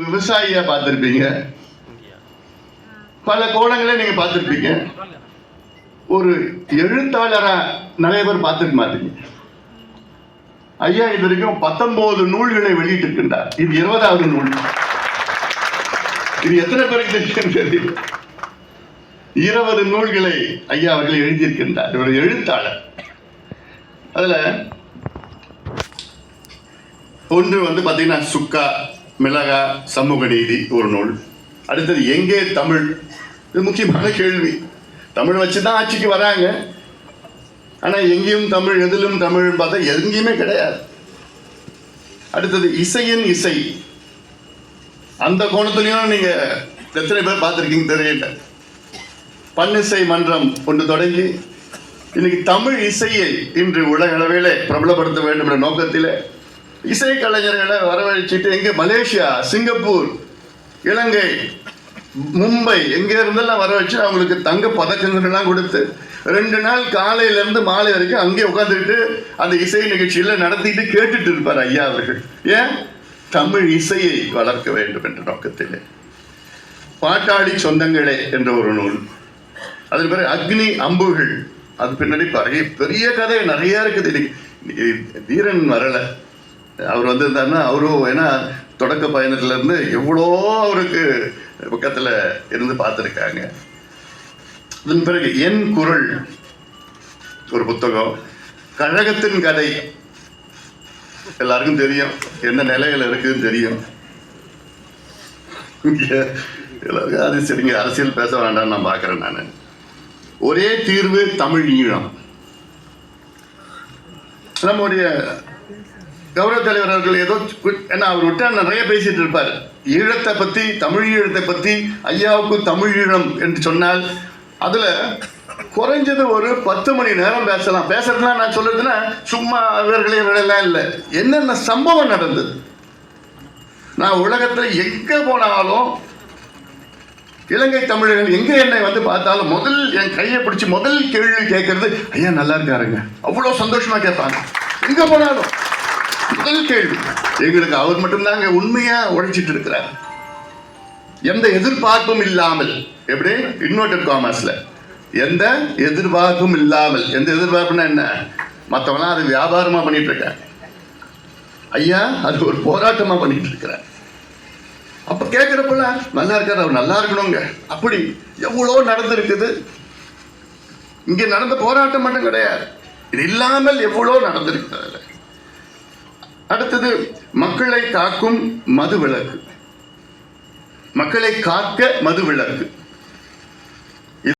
விவசாயியா பார்த்திருப்பீங்க. பல கோணங்களை நீங்க பார்த்திருப்பீங்க. ஒரு எழுத்தாளரா நிறைய பேர் பார்த்திருக்க மாட்டீங்க. ஐயா இது வரைக்கும் பத்தொன்பது நூல்களை வெளியிட்டிருக்கின்றார். இது இருபதாவது நூல். இது எத்தனை பேருக்கு தெரியல. இருபது நூல்களை ஐயா அவர்கள் எழுதியிருக்கின்றார். இவர் எழுத்தாளர். அதுல ஒன்று வந்து பார்த்தீங்கன்னா சுக்கா மிளகா சமூக நீதி ஒரு நூல். அடுத்தது எங்கே தமிழ்? இது முக்கியமான கேள்வி. தமிழ் வச்சு தான் ஆட்சிக்கு வராங்க. ஆனால் எங்கேயும் தமிழ் எதிலும் தமிழ் பார்த்தா எங்கேயுமே கிடையாது. அடுத்தது இசையின் இசை. அந்த கோணத்துலையும் நீங்கள் எத்தனை பேர் பார்த்துருக்கீங்க தெரியல. பன்னிசை மன்றம் ஒன்று தொடங்கி இன்னைக்கு தமிழ் இசையை இன்று உலகளவில் பிரபலப்படுத்த வேண்டும் என்ற நோக்கத்திலே இசை கலைஞர்களை வரவழைச்சிட்டு எங்க மலேசியா சிங்கப்பூர் இலங்கை மும்பை எங்க இருந்தெல்லாம் வர வச்சு அவங்களுக்கு தங்க பதக்கங்கள்லாம் கொடுத்து ரெண்டு நாள் காலையில இருந்து மாலை வரைக்கும் அங்கே உட்காந்துக்கிட்டு அந்த இசை நிகழ்ச்சியில நடத்திட்டு கேட்டுட்டு இருப்பார் ஐயா அவர்கள் ஏன் தமிழ் இசையை வளர்க்க வேண்டும் என்ற நோக்கத்திலே பாட்டாளி சொந்தங்களே என்ற ஒரு நூல் அதன் பிறகு அக்னி அம்புகள் அது பின்னாடி பெரிய பெரிய கதை நிறைய இருக்குது இன்னைக்கு. தீரன் வீரன் அவர் வந்திருந்தாருன்னா அவரும் ஏன்னா தொடக்க பயணத்துலேருந்து எவ்வளோ அவருக்கு பக்கத்துல இருந்து பார்த்துருக்காங்க. அதன் பிறகு என் குரல் ஒரு புத்தகம் கழகத்தின் கதை. எல்லாருக்கும் தெரியும் என்ன நிலையில இருக்குதுன்னு தெரியும். எல்லாருக்கும் அது சரிங்க அரசியல் பேச வேண்டாம்னு நான் பார்க்குறேன் நான். ஒரே தீர்வு தமிழ் ஈழம். நம்முடைய கௌரவ தலைவர் அவர்கள் ஏதோ ஏன்னா அவர் விட்டா நிறைய பேசிட்டு இருப்பார். ஈழத்தை பற்றி தமிழ் ஈழத்தை பற்றி ஐயாவுக்கு தமிழ் ஈழம் என்று சொன்னால் அதில் குறைஞ்சது ஒரு பத்து மணி நேரம் பேசலாம். பேசுறதுனா நான் சொல்றதுன்னா சும்மா அவர்களே இவர்களெல்லாம் இல்லை. என்னென்ன சம்பவம் நடந்தது? நான் உலகத்தில் எங்கே போனாலும் இலங்கை தமிழர்கள் எங்கே என்னை வந்து பார்த்தாலும் முதல் என் கையை பிடிச்சி முதல் கேள்வி கேட்கறது ஐயா நல்லா இருக்காருங்க. அவ்வளோ சந்தோஷமாக கேட்பாங்க. எங்கே போனாலும். முதல் கேள்வி. எங்களுக்கு அவர் மட்டும்தாங்க உண்மையா உழைச்சிட்டு இருக்கிறார். எந்த எதிர்பார்ப்பும் இல்லாமல் எப்படி? இன்வெர்டட் காமர்ஸ்ல எந்த எதிர்பார்ப்பும் இல்லாமல் எந்த எதிர்பார்ப்புனா என்ன? மற்றவங்களாம் அது வியாபாரமா பண்ணிட்டு இருக்காங்க. ஐயா அது ஒரு போராட்டமா பண்ணிட்டு இருக்கிறார். அப்ப கேட்கிறப்பல நல்லா இருக்காரு அவர் நல்லா இருக்கணுங்க. அப்படி எவ்வளோ நடந்திருக்குது? இங்க நடந்த போராட்டம் மட்டும் கிடையாது. இது இல்லாமல் எவ்வளோ நடந்திருக்கிறது? அடுத்தது மக்களை காக்கும் மது விளக்கு மக்களை காக்க மது விளக்கு